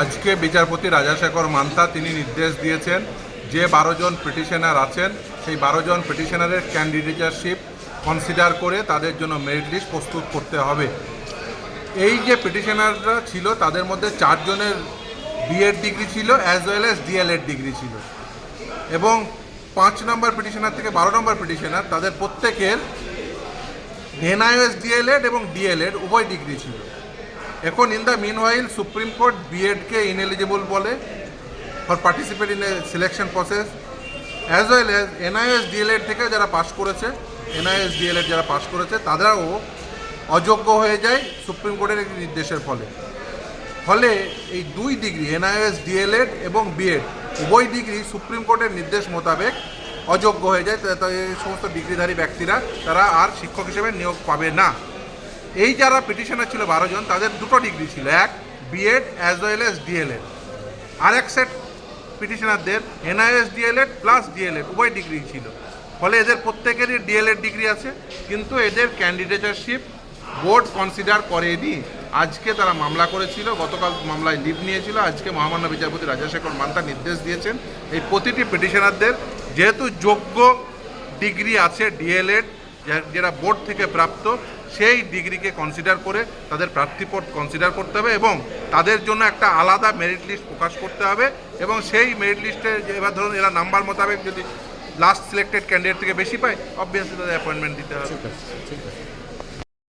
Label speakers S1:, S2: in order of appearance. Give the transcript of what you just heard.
S1: আজকে বিচারপতি রাজাশেখর মান্তা তিনি নির্দেশ দিয়েছেন যে বারো জন পিটিশনার আছেন, সেই বারো জন পিটিশনারের ক্যান্ডিডেটারশিপ কনসিডার করে তাদের জন্য মেরিট লিস্ট প্রস্তুত করতে হবে। এই যে পিটিশনাররা ছিল, তাদের মধ্যে চারজনের বিএড ডিগ্রি ছিল as well as DElEd degree ছিল। এবং পাঁচ নম্বর পিটিশনার থেকে বারো নম্বর পিটিশনার, তাদের প্রত্যেকের এনআইএস ডিএলএড এবং ডিএলএড উভয় ডিগ্রি ছিল। এখন in the meanwhile supreme court বিএডকে ineligible বলে for participate in a selection process as well as NIS DElEd থেকে যারা পাশ করেছে এনআইএস ডিএলএড যারা পাশ করেছে তারাও অযোগ্য হয়ে যায় সুপ্রিম কোর্টের একটি নির্দেশের ফলে। ফলে এই দুই ডিগ্রি এনআইএস ডিএলএড এবং বিএড উভয় ডিগ্রি সুপ্রিম কোর্টের নির্দেশ মোতাবেক অযোগ্য হয়ে যায়। এই সমস্ত ডিগ্রিধারী ব্যক্তিরা, তারা আর শিক্ষক হিসেবে নিয়োগ পাবে না। এই যারা পিটিশনার ছিল বারো জন, তাদের দুটো ডিগ্রি ছিল। এক BEd as well as DElEd আর এক সেট পিটিশনারদের এনআইএস ডিএলএড প্লাস ডিএলএড উভয় ডিগ্রি ছিল। ফলে এদের প্রত্যেকেরই ডিএলএড ডিগ্রি আছে, কিন্তু এদের ক্যান্ডিডেটারশিপ বোর্ড কনসিডার করেনি। আজকে তারা মামলা করেছিল, গতকাল মামলায় লিভ নিয়েছিল। আজকে মহামান্য বিচারপতি রাজাশেখর মান্তা নির্দেশ দিয়েছেন এই প্রতিটি পিটিশনারদের যেহেতু যোগ্য ডিগ্রি আছে ডিএলএড যেটা বোর্ড থেকে প্রাপ্ত সেই ডিগ্রিকে কনসিডার করে তাদের প্রার্থীপদ কনসিডার করতে হবে এবং তাদের জন্য একটা আলাদা মেরিট লিস্ট প্রকাশ করতে হবে এবং সেই মেরিট লিস্টে এবার ধরুন এরা নাম্বার মোতাবেক যদি লাস্ট সিলেক্টেড ক্যান্ডিডেট থেকে বেশি পায় অবভিয়াসলি তাদের অ্যাপয়েন্টমেন্ট দিতে হবে।